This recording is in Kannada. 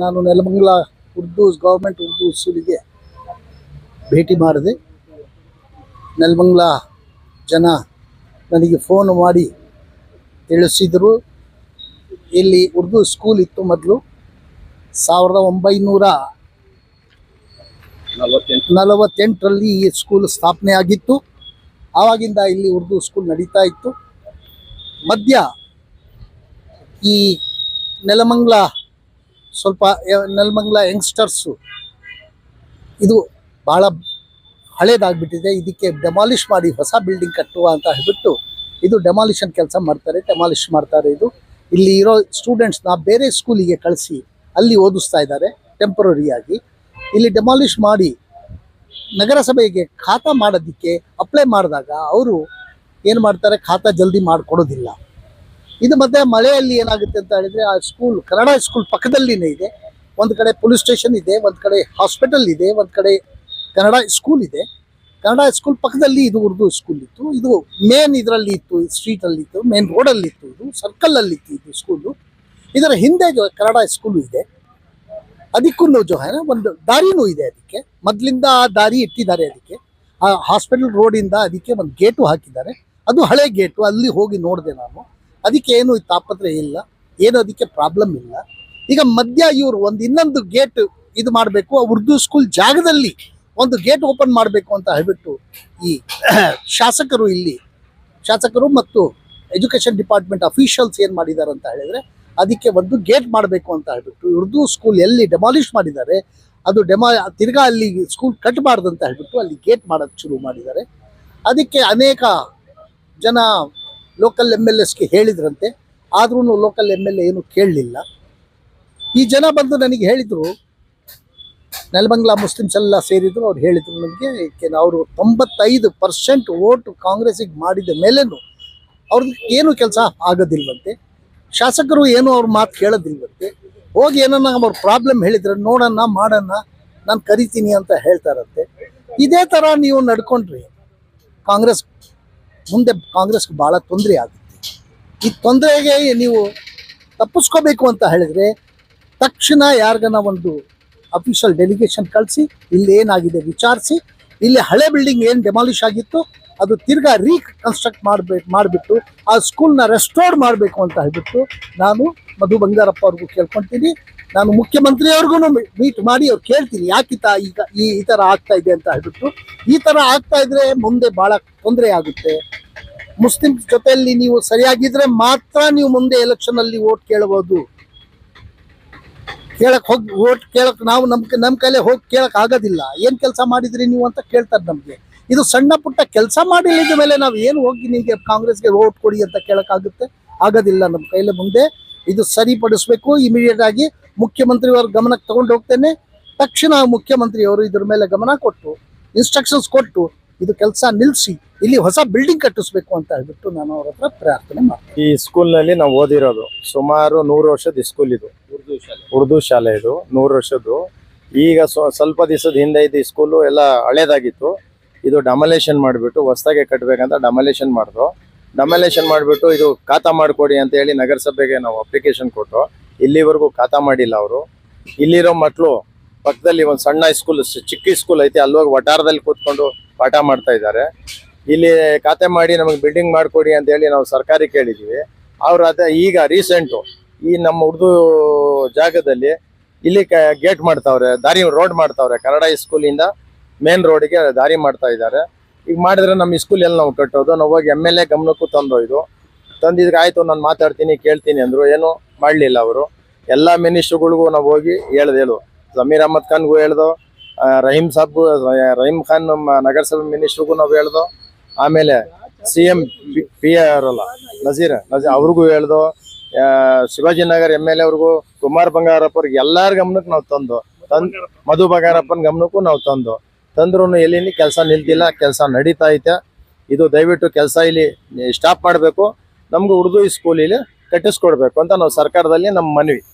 ನಾನು ನೆಲಮಂಗಲ ಉರ್ದು ಗೌರ್ಮೆಂಟ್ ಉರ್ದು ಸ್ಕೂಲಿಗೆ ಭೇಟಿ ಮಾಡಿದೆ ನೆಲಮಂಗಲ ಜನ ನನಗೆ ಫೋನ್ ಮಾಡಿ ತಿಳಿಸಿದರು. ಇಲ್ಲಿ ಉರ್ದು ಸ್ಕೂಲ್ ಇತ್ತು ಮೊದಲು ಸಾವಿರದ ಒಂಬೈನೂರ ನಲವತ್ತೆಂಟರಲ್ಲಿ ಈ ಸ್ಕೂಲ್ ಸ್ಥಾಪನೆ ಆಗಿತ್ತು. ಆವಾಗಿಂದ ಇಲ್ಲಿ ಉರ್ದು ಸ್ಕೂಲ್ ನಡೀತಾ ಇತ್ತು. ಮಧ್ಯ ಈ ನೆಲಮಂಗಲ ಸ್ವಲ್ಪ ನೆಲಮಂಗ್ಲ ಯಂಗ್ಸ್ಟರ್ಸು. ಇದು ಭಾಳ ಹಳೇದಾಗ್ಬಿಟ್ಟಿದೆ. ಇದಕ್ಕೆ ಡೆಮಾಲಿಷ್ ಮಾಡಿ ಹೊಸ ಬಿಲ್ಡಿಂಗ್ ಕಟ್ಟುವ ಅಂತ ಹೇಳ್ಬಿಟ್ಟು ಇದು ಡೆಮಾಲಿಷನ್ ಕೆಲಸ ಮಾಡ್ತಾರೆ ಡೆಮಾಲಿಷ್ ಮಾಡ್ತಾರೆ ಇದು. ಇಲ್ಲಿ ಇರೋ ಸ್ಟೂಡೆಂಟ್ಸ್ನ ಬೇರೆ ಸ್ಕೂಲಿಗೆ ಕಳಿಸಿ ಅಲ್ಲಿ ಓದಿಸ್ತಾ ಇದ್ದಾರೆ ಟೆಂಪರರಿಯಾಗಿ ಇಲ್ಲಿ ಡೆಮಾಲಿಷ್ ಮಾಡಿ ನಗರಸಭೆಗೆ ಖಾತಾ ಮಾಡೋದಕ್ಕೆ ಅಪ್ಲೈ ಮಾಡಿದಾಗ ಅವರು ಏನು ಮಾಡ್ತಾರೆ? ಖಾತಾ ಜಲ್ದಿ ಮಾಡಿಕೊಡೋದಿಲ್ಲ. ಇದು ಮತ್ತೆ ಮಳೆಯಲ್ಲಿ ಏನಾಗುತ್ತೆ ಅಂತ ಹೇಳಿದ್ರೆ ಆ ಸ್ಕೂಲ್ ಕನ್ನಡ ಸ್ಕೂಲ್ ಪಕ್ಕದಲ್ಲಿನೇ ಇದೆ. ಒಂದು ಕಡೆ ಪೊಲೀಸ್ ಸ್ಟೇಷನ್ ಇದೆ, ಒಂದು ಕಡೆ ಹಾಸ್ಪಿಟಲ್ ಇದೆ, ಒಂದು ಕಡೆ ಕನ್ನಡ ಸ್ಕೂಲ್ ಇದೆ. ಕನ್ನಡ ಸ್ಕೂಲ್ ಪಕ್ಕದಲ್ಲಿ ಇದು ಉರ್ದು ಸ್ಕೂಲ್ ಇತ್ತು. ಇದು ಮೇನ್ ಇದರಲ್ಲಿ ಇತ್ತು ಸ್ಟ್ರೀಟಲ್ಲಿ ಇತ್ತು ಮೇನ್ ರೋಡಲ್ಲಿ ಇತ್ತು ಇದು ಸರ್ಕಲಲ್ಲಿ ಇತ್ತು ಇದು ಸ್ಕೂಲು ಇದರ ಹಿಂದೆ ಕನ್ನಡ ಸ್ಕೂಲು ಇದೆ. ಅದಕ್ಕೂ ಜೋ ಏನ ಒಂದು ದಾರಿನೂ ಇದೆ ಅದಕ್ಕೆ. ಮೊದಲಿಂದ ಆ ದಾರಿ ಇಟ್ಟಿದ್ದಾರೆ ಅದಕ್ಕೆ. ಆ ಹಾಸ್ಪಿಟಲ್ ರೋಡಿಂದ ಅದಕ್ಕೆ ಒಂದು ಗೇಟು ಹಾಕಿದ್ದಾರೆ. ಅದು ಹಳೆ ಗೇಟು ಅಲ್ಲಿ ಹೋಗಿ ನೋಡಿದೆ ನಾನು. ಅದಕ್ಕೆ ಏನು ತಾಪತ್ರೆ ಇಲ್ಲ, ಏನು ಅದಕ್ಕೆ ಪ್ರಾಬ್ಲಮ್ ಇಲ್ಲ. ಈಗ ಮಧ್ಯ ಇವರು ಒಂದು ಇನ್ನೊಂದು ಗೇಟ್ ಇದು ಮಾಡಬೇಕು, ಉರ್ದು ಸ್ಕೂಲ್ ಜಾಗದಲ್ಲಿ ಒಂದು ಗೇಟ್ ಓಪನ್ ಮಾಡಬೇಕು ಅಂತ ಹೇಳ್ಬಿಟ್ಟು ಈ ಶಾಸಕರು ಇಲ್ಲಿ, ಶಾಸಕರು ಮತ್ತು ಎಜುಕೇಷನ್ ಡಿಪಾರ್ಟ್ಮೆಂಟ್ ಅಫಿಷಿಯಲ್ಸ್ ಏನು ಮಾಡಿದ್ದಾರೆ ಅಂತ ಹೇಳಿದರೆ, ಅದಕ್ಕೆ ಒಂದು ಗೇಟ್ ಮಾಡಬೇಕು ಅಂತ ಹೇಳ್ಬಿಟ್ಟು ಉರ್ದು ಸ್ಕೂಲ್ ಎಲ್ಲಿ ಡೆಮಾಲಿಷ್ ಮಾಡಿದ್ದಾರೆ, ಅದು ಡೆಮಾ ತಿರ್ಗಾ ಅಲ್ಲಿ ಸ್ಕೂಲ್ ಕಟ್ಟಬಾರ್ದು ಅಂತ ಹೇಳ್ಬಿಟ್ಟು ಅಲ್ಲಿ ಗೇಟ್ ಮಾಡೋದು ಶುರು ಮಾಡಿದ್ದಾರೆ. ಅದಕ್ಕೆ ಅನೇಕ ಜನ ಲೋಕಲ್ ಎಂ ಎಲ್ ಎಸ್ಗೆ ಹೇಳಿದ್ರಂತೆ ಆದ್ರೂ ಲೋಕಲ್ ಎಂ ಎಲ್ ಏನು ಕೇಳಲಿಲ್ಲ. ಈ ಜನ ಬಂದು ನನಗೆ ಹೇಳಿದರು ನೆಲಮಂಗ್ಲಾ ಮುಸ್ಲಿಮ್ಸ್ ಎಲ್ಲ ಸೇರಿದ್ರು, ಅವ್ರು ಹೇಳಿದ್ರು ನನಗೆ ಅವರು ತೊಂಬತ್ತೈದು ಪರ್ಸೆಂಟ್ ವೋಟ್ ಕಾಂಗ್ರೆಸ್ಸಿಗೆ ಮಾಡಿದ ಮೇಲೇನು ಅವ್ರಿಗೆ ಏನು ಕೆಲಸ ಆಗೋದಿಲ್ವಂತೆ. ಶಾಸಕರು ಏನು ಅವ್ರ ಮಾತು ಕೇಳೋದಿಲ್ವಂತೆ. ಹೋಗಿ ಏನನ್ನ ಅವ್ರ ಪ್ರಾಬ್ಲಮ್ ಹೇಳಿದ್ರೆ ನೋಡೋಣ, ಮಾಡೋಣ, ನಾನು ಕರಿತೀನಿ ಅಂತ ಹೇಳ್ತಾರಂತೆ ಇದೇ ಥರ ನೀವು ನಡ್ಕೊಂಡ್ರಿ. ಕಾಂಗ್ರೆಸ್ ಮುಂದೆ ಕಾಂಗ್ರೆಸ್ಗೆ ಭಾಳ ತೊಂದರೆ ಆಗುತ್ತೆ. ಈ ತೊಂದರೆಗೆ ನೀವು ತಪ್ಪಿಸ್ಕೋಬೇಕು ಅಂತ ಹೇಳಿದ್ರೆ ತಕ್ಷಣ ಯಾರಿಗನ ಒಂದು ಅಫಿಷಿಯಲ್ ಡೆಲಿಗೇಷನ್ ಕಳಿಸಿ, ಇಲ್ಲಿ ಏನಾಗಿದೆ ವಿಚಾರಿಸಿ, ಇಲ್ಲಿ ಹಳೆ ಬಿಲ್ಡಿಂಗ್ ಏನು ಡೆಮಾಲಿಷ್ ಆಗಿತ್ತು, ಅದು ತಿರ್ಗಾ ರೀಕನ್ಸ್ಟ್ರಕ್ಟ್ ಮಾಡಬೇಕು ಮಾಡಿಬಿಟ್ಟು ಆ ಸ್ಕೂಲ್ನ ರೆಸ್ಟೋರ್ ಮಾಡಬೇಕು ಅಂತ ಹೇಳಿಬಿಟ್ಟು ನಾನು ಮಧು ಬಂಗಾರಪ್ಪ ಅವ್ರಿಗೂ ಕೇಳ್ಕೊತೀನಿ. ನಾನು ಮುಖ್ಯಮಂತ್ರಿಯವ್ರಿಗೂ ಮೀಟ್ ಮಾಡಿ ಅವ್ರು ಕೇಳ್ತೀನಿ ಯಾಕಿತ ಈಗ ಈ ಈ ಥರ ಆಗ್ತಾ ಇದೆ ಅಂತ ಹೇಳ್ಬಿಟ್ಟು. ಈ ಥರ ಆಗ್ತಾ ಇದ್ರೆ ಮುಂದೆ ಭಾಳ ತೊಂದರೆ ಆಗುತ್ತೆ. ಮುಸ್ಲಿಂ ಜೊತೆಯಲ್ಲಿ ನೀವು ಸರಿಯಾಗಿದ್ರೆ ಮಾತ್ರ ನೀವು ಮುಂದೆ ಎಲೆಕ್ಷನ್ ಅಲ್ಲಿ ಓಟ್ ಕೇಳಬಹುದು ಕೇಳಕ್ ಹೋಗಿ ಓಟ್ ಕೇಳಕ್ ನಾವು ನಮ್ ನಮ್ ಕೈಲೇ ಹೋಗಿ ಕೇಳಕ್ ಆಗೋದಿಲ್ಲ. ಏನ್ ಕೆಲಸ ಮಾಡಿದ್ರಿ ನೀವು ಅಂತ ಕೇಳ್ತಾರೆ ನಮ್ಗೆ. ಇದು ಸಣ್ಣ ಪುಟ್ಟ ಕೆಲಸ ಮಾಡಿಲ್ಲದ ಮೇಲೆ ನಾವು ಏನು ಹೋಗಿ ನಿಮಗೆ ಕಾಂಗ್ರೆಸ್ಗೆ ಓಟ್ ಕೊಡಿ ಅಂತ ಕೇಳಕ್ ಆಗುತ್ತೆ? ಆಗೋದಿಲ್ಲ ನಮ್ಮ ಕೈಲೇ ಮುಂದೆ. ಇದು ಸರಿಪಡಿಸ್ಬೇಕು ಇಮಿಡಿಯೇಟ್ ಆಗಿ ಮುಖ್ಯಮಂತ್ರಿಯವರ ಗಮನಕ್ಕೆ ತಗೊಂಡು ಹೋಗ್ತೇನೆ. ತಕ್ಷಣ ಮುಖ್ಯಮಂತ್ರಿಯವರು ಇದ್ರ ಮೇಲೆ ಗಮನ ಕೊಟ್ಟು ಇನ್ಸ್ಟ್ರಕ್ಷನ್ಸ್ ಕೊಟ್ಟು ಇದು ಕೆಲಸ ನಿಲ್ಲಿಸಿ ಇಲ್ಲಿ ಹೊಸ ಬಿಲ್ಡಿಂಗ್ ಕಟ್ಟಿಸ್ಬೇಕು ಅಂತ ಹೇಳ್ಬಿಟ್ಟು ನಾನು ಅವ್ರ ಹತ್ರ ಪ್ರಾರ್ಥನೆ ಮಾಡ್ತೀನಿ. ಈ ಸ್ಕೂಲ್ನಲ್ಲಿ ನಾವು ಓದಿರೋದು ಸುಮಾರು ನೂರು ವರ್ಷದ ಸ್ಕೂಲ್ ಇದು. ಉರ್ದು ಶಾಲೆ. ಇದು ನೂರು ವರ್ಷದ್ದು. ಈಗ ಸ್ವ- ಸ್ವಲ್ಪ ದಿವಸದ ಹಿಂದೆ ಇದು ಸ್ಕೂಲು ಎಲ್ಲ ಹಳೇದಾಗಿತ್ತು. ಇದು ಡಮಲೇಷನ್ ಮಾಡಿಬಿಟ್ಟು ಹೊಸದಾಗೆ ಕಟ್ಟಬೇಕಂತ ಡಮಲೇಷನ್ ಮಾಡಿದ್ರು ಡಮಲೇಷನ್ ಮಾಡಿಬಿಟ್ಟು ಇದು ಖಾತಾ ಮಾಡಿಕೊಡಿ ಅಂತ ಹೇಳಿ ನಗರಸಭೆಗೆ ನಾವು ಅಪ್ಲಿಕೇಶನ್ ಕೊಟ್ಟು ಇಲ್ಲಿವರೆಗೂ ಖಾತಾ ಮಾಡಿಲ್ಲ ಅವರು. ಇಲ್ಲಿರೋ ಮಕ್ಕಳು ಪಕ್ಕದಲ್ಲಿ ಒಂದು ಸಣ್ಣ ಸ್ಕೂಲ್ ಚಿಕ್ಕ ಸ್ಕೂಲ್ ಐತೆ, ಅಲ್ಲೋಗಿ ವಟಾರದಲ್ಲಿ ಕೂತ್ಕೊಂಡು ಪಾಠ ಮಾಡ್ತಾ ಇದ್ದಾರೆ. ಇಲ್ಲಿ ಖಾತೆ ಮಾಡಿ ನಮಗೆ ಬಿಲ್ಡಿಂಗ್ ಮಾಡಿಕೊಡಿ ಅಂತ ಹೇಳಿ ನಾವು ಸರ್ಕಾರಿ ಕೇಳಿದ್ದೀವಿ ಅವರು ಅದೇ ಈಗ ರೀಸೆಂಟು ಈ ನಮ್ಮ ಉರ್ದು ಜಾಗದಲ್ಲಿ ಇಲ್ಲಿ ಗೇಟ್ ಮಾಡ್ತಾವ್ರೆ, ದಾರಿ ರೋಡ್ ಮಾಡ್ತಾವ್ರೆ, ಕನ್ನಡ ಸ್ಕೂಲಿಂದ ಮೇನ್ ರೋಡಿಗೆ ದಾರಿ ಮಾಡ್ತಾ ಇದ್ದಾರೆ. ಈಗ ಮಾಡಿದ್ರೆ ನಮ್ಮ ಸ್ಕೂಲ್ ಎಲ್ಲ ನಾವು ಕಟ್ಟೋದು? ನಾವು ಹೋಗಿ ಎಂ ಎಲ್ ಎ ಗಮನಕ್ಕೂ ತಂದೋಯ್ದು. ತಂದಿದ್ರೆ ಆಯಿತು ನಾನು ಮಾತಾಡ್ತೀನಿ, ಕೇಳ್ತೀನಿ ಅಂದ್ರು. ಏನು ಮಾಡಲಿಲ್ಲ ಅವರು. ಎಲ್ಲ ಮಿನಿಸ್ಟ್ರುಗಳಿಗೂ ನಾವು ಹೋಗಿ ಹೇಳ್ದೆ, ಹೇಳು. ಜಮೀರ್ ಅಹಮದ್ ಖಾನ್ಗೂ ಹೇಳ್ದೋ ರಹೀಮ್ ಸಾಬ್ಗೂ ರಹೀಮ್ ಖಾನ್ ನಮ್ಮ ನಗರಸಭೆ ಮಿನಿಸ್ಟ್ರಿಗೂ ನಾವು ಹೇಳ್ದೋ, ಆಮೇಲೆ ಸಿ ಎಂ ಪಿ ಅವರಲ್ಲ, ನಜೀರ್ ನಜೀರ್ ಅವ್ರಿಗೂ ಹೇಳ್ದೋ ಶಿವಾಜಿನಗರ್ ಎಂ ಎಲ್ ಎ ಅವ್ರಿಗೂ, ಕುಮಾರ್ ಬಂಗಾರಪ್ಪ ಅವ್ರಿಗೆ ಎಲ್ಲಾರ ಗಮನಕ್ಕೆ ನಾವು ತಂದು, ತಂದ್, ಮಧು ಬಂಗಾರಪ್ಪನ ಗಮನಕ್ಕೂ ನಾವು ತಂದು ತಂದ್ರೂ ಎಲ್ಲಿ ಕೆಲಸ ನಿಲ್ತಿಲ್ಲ ಕೆಲಸ ನಡೀತಾ ಐತೆ. ಇದು ದಯವಿಟ್ಟು ಕೆಲಸ ಇಲ್ಲಿ ಸ್ಟಾಪ್ ಮಾಡಬೇಕು. ನಮ್ಗೆ ಉರ್ದು ಸ್ಕೂಲ್ ಇಲ್ಲಿ ಕಟ್ಟಿಸ್ಕೊಡ್ಬೇಕು ಅಂತ ನಾವು ಸರ್ಕಾರದಲ್ಲಿ ನಮ್ಮ ಮನವಿ.